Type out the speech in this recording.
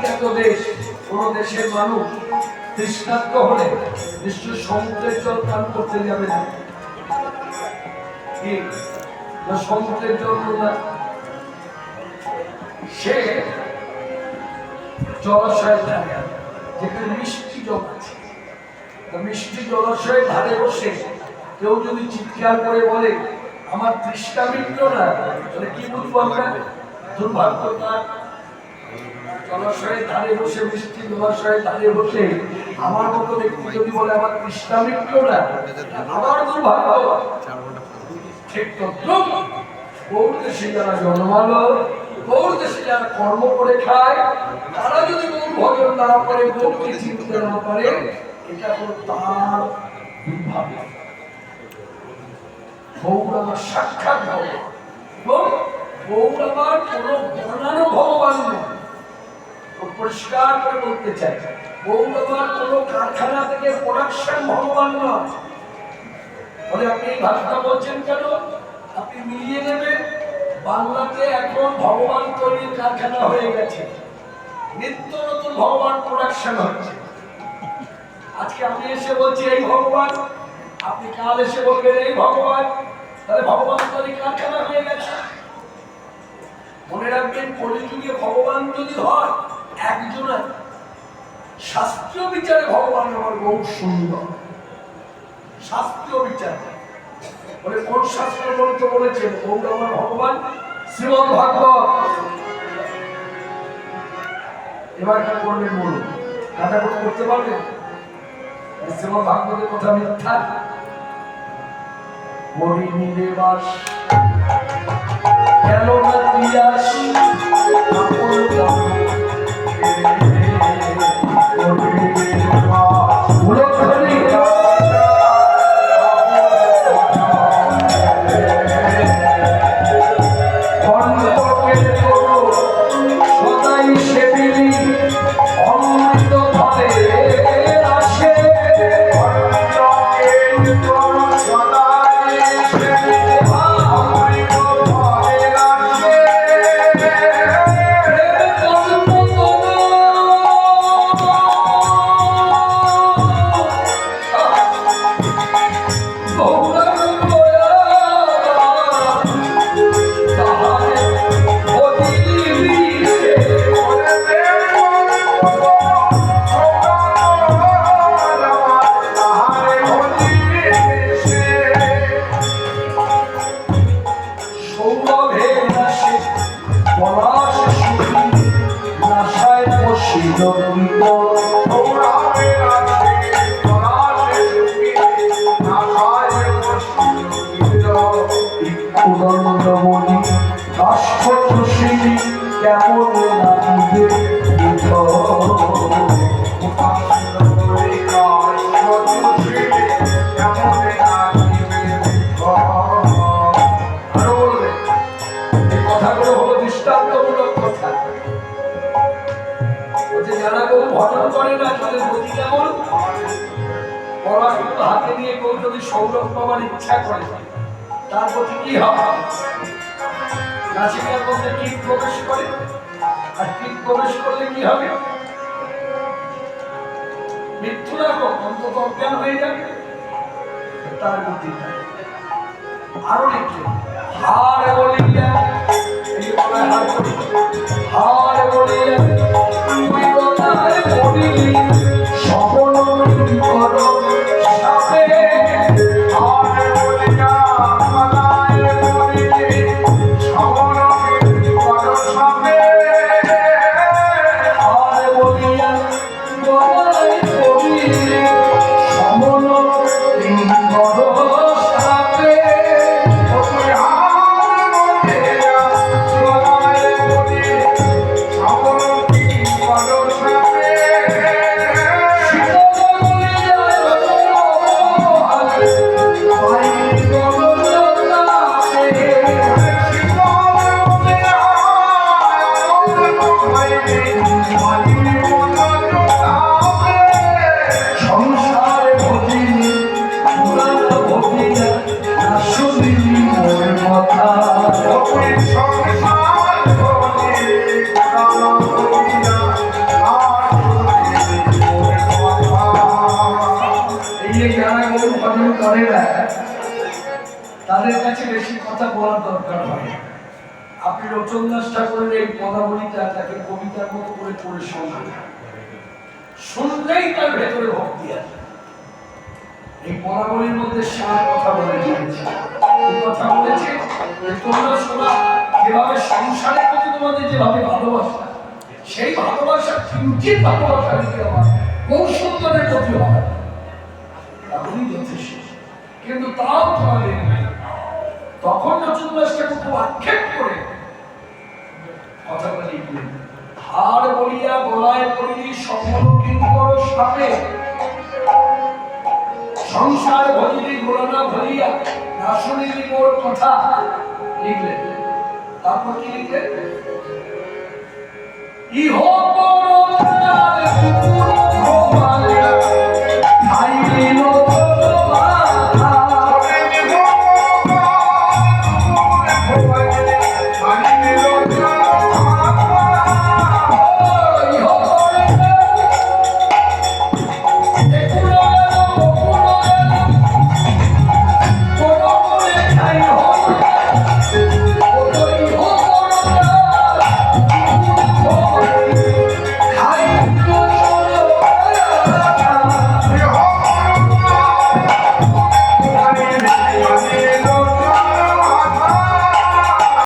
খ্যাত দেশ, কোন দেশের মানুষ তৃষ্ণার্ত হলে নিশ্চয় সমুদ্রের জল পান করতে যাবে না। সমুদ্রের জল না সে জলাশয়ের ধারে যেখানে মিষ্টি জল আছে। মিষ্টি জলাশয়ের ধারে বসে কেউ যদি চিৎকার করে বলে, আমার তৃষ্ণা মিটল না, তাহলে কি বুঝব আমরা? দুর্ভাগ্য তার জলাশয়ের ধারে বসে জলাশয়ের ধারে বসে আমার মতো ব্যক্তি যদি বলে আমার না, আমার দুর্ভাগ্য। ঠিক দেশে যারা জন্মালো দেশে যারা কর্ম করে খায়, তারা যদি ভজন না করে না এটা হলো তার দুর্ভাগ্য। সাক্ষাৎ ভগবান। কোনো বানানো ভগবান নয়। পরিষ্কার করে বলতে চাই আমার কোনো কারখানা থেকে প্রোডাকশন ভগবান নয় বলে আপনি এই ভাষাটা বলছেন কেন? আপনি মিলিয়ে নেবেন, বাংলাতে এখন ভগবান তৈরির কারখানা হয়ে গেছে। নিত্য নতুন ভগবান প্রোডাকশন হচ্ছে। আজকে আমি এসে বলছি এই ভগবান, আপনি কাল এসে বলবেন, এই ভগবান, তাহলে ভগবান তৈরি কারখানা হয়ে গেছে। মনে রাখবেন কলিযুগে ভগবান যদি হয় একজন শাস্ত্রীয় বিচারে ভগবান আমার বহু সুন্দর। শাস্ত্রীয় বিচার। বলে, কোন শাস্ত্র গ্রন্থ বলেছেন গৌর আমার ভগবান শ্রীমদ ভাগবত। এবার কি করবেন বলুন? কাটাকুটি করতে পারবেন? শ্রীমদ ভাগবতের কথা মিথ্যা। হরিণী দেবাস গেল না দৃষ্টান্তমূলক কথা বলছে যারা কেউ ভজন করে না তাদের গতি কেমন পড়াশুনো হাতে নিয়ে কেউ যদি সৌরভ পাওয়ার ইচ্ছা করে তার প্রতি কি হবে নাসিকার মধ্যে কীট প্রবেশ করে। আর কীট প্রবেশ করলে কি হবে? মৃত্যু হোক অন্তত অজ্ঞান হয়ে যাবে। তার মধ্যে আরও লিখছে হার বলিয়া তাদের কাছে বেশি কথা বলার দরকার হয় আপনি রচনদাস ঠাকুরের এই পদাবলীটা তাকে কবিতার মতো করে পড়ে শোনান শুনলেই তার ভেতরে ভক্তি আছে এই পদাবলীর মধ্যে সার কথা বলে দিয়েছে কথা বলেছে তোমরা শোনা, যেভাবে সংসারের প্রতি তোমাদের যেভাবে ভালোবাসা, সেই ভালোবাসা কিঞ্চিত ভালোবাসা দিতে আমার কৌশলদের প্রতি হয়। তাহলেই যথেষ্ট। কিন্তু তাও তোমাদের তখন নচুন্দাসটাকে খুব আক্ষেপ করে হার বলিয়া গলায় পড়িলি কিঙ্কর সাপে। সংসার ভরিয়া মোর কথা। লিখলেন তারপর কি লিখলেন ইহ